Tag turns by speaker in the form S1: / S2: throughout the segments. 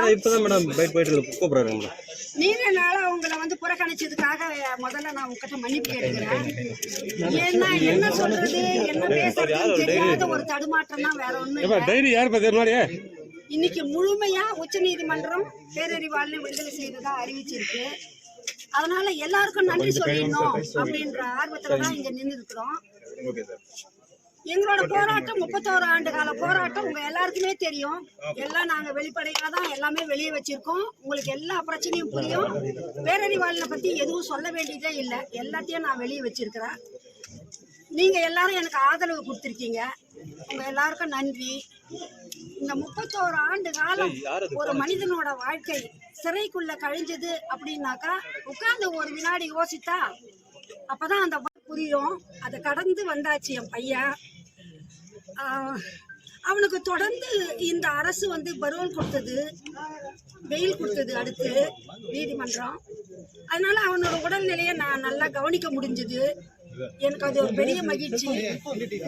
S1: Madam இப்பதான் madam byte போயிட்டு இருக்கு. கூப்பிடுறாரு மேடம்
S2: நீண்ட நாளா உங்களை வந்து புறக்கணிச்சதுக்காக முதல்ல நான் உங்ககிட்ட மன்னிப்பு கேட்டுக்கிறேன் ஏன்னா என்ன சொல்றது? என்ன பேசுறதுன்னு தெரியாத ஒரு தடுமாற்றம் தான் வேற இல்ல.
S3: டைரி யார் பத்தி மாதிரியே
S2: இன்னைக்கு முழுமையா உச்ச நீதிமன்றம் பேரறிவாளனை விடுதலை செய்ததா அறிவிச்சிருக்கு. அதனால எல்லாருக்கும் நன்றி சொல்லிடணும் அப்படின்ற ஆர்வத்துல தான் இங்க நின்று இருக்கிறோம் எங்களோட போராட்டம் முப்பத்தோரு ஆண்டு கால போராட்டம் உங்க எல்லாருக்குமே தெரியும். எல்லாம் நாங்க வெளிப்படையா தான் எல்லாமே வெளியே வச்சிருக்கோம். உங்களுக்கு எல்லா பிரச்சனையும் புரியும். பேரறிவாளனை பத்தி எதுவும் சொல்ல வேண்டியதே இல்லை. எல்லாத்தையும் நான் வெளியே வச்சிருக்கிறேன். நீங்க எல்லாரும் எனக்கு ஆதரவு கொடுத்துருக்கீங்க. உங்க எல்லாருக்கும் நன்றி. இந்த முப்பத்தோரு ஆண்டு காலம் ஒரு மனிதனோட வாழ்க்கை சிறைக்குள்ள கழிஞ்சது அப்படின்னாக்கா உட்கார்ந்து ஒரு வினாடி யோசித்தா அப்பதான் அந்த புரியும். அதை கடந்து வந்தாச்சு என் பையன். அவனுக்கு தொடர்ந்து இந்த அரசு வந்து பரோல் கொடுத்தது வெயில் கொடுத்தது அடுத்து நீதிமன்றம். அதனால அவனோட உடல்நிலையை நான் நல்லா கவனிக்க முடிஞ்சது. எனக்கு அது ஒரு பெரிய மகிழ்ச்சி.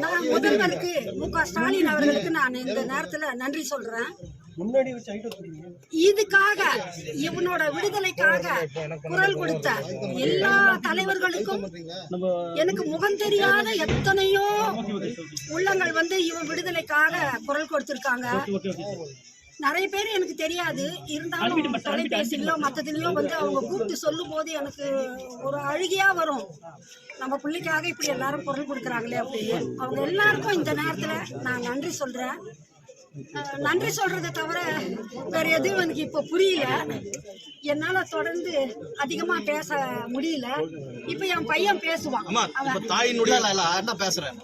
S2: நான் முதல்வருக்கு மு க ஸ்டாலின் அவர்களுக்கு நான் இந்த நேரத்துல நன்றி இதுக்காக இவனோட விடுதலைக்காக குரல் கொடுத்த எல்லா தலைவர்களுக்கும் எனக்கு முகம் தெரியாத எத்தனையோ உள்ளங்கள் வந்து இவன் விடுதலைக்காக குரல் கொடுத்திருக்காங்க. நிறைய பேர் எனக்கு தெரியாது. இருந்தாலும் தொலைபேசியிலோ மற்றதுலயோ வந்து அவங்க கூப்பிட்டு சொல்லும் போது எனக்கு ஒரு அழுகையா வரும். நம்ம பிள்ளைக்காக இப்படி எல்லாரும் குரல் கொடுக்குறாங்களே அப்படின்னு. அவங்க எல்லாருக்கும் இந்த நேரத்துல நான் நன்றி சொல்றேன். நன்றி சொல்றதை தவிர வேற எதுவும் எனக்கு இப்போ புரியல. என்னால தொடர்ந்து அதிகமா பேச முடியல. இப்ப என் பையன் பேசுவான். அவன்
S4: தாயினுடைய இல்ல இல்ல அண்ணா பேசுறேன்.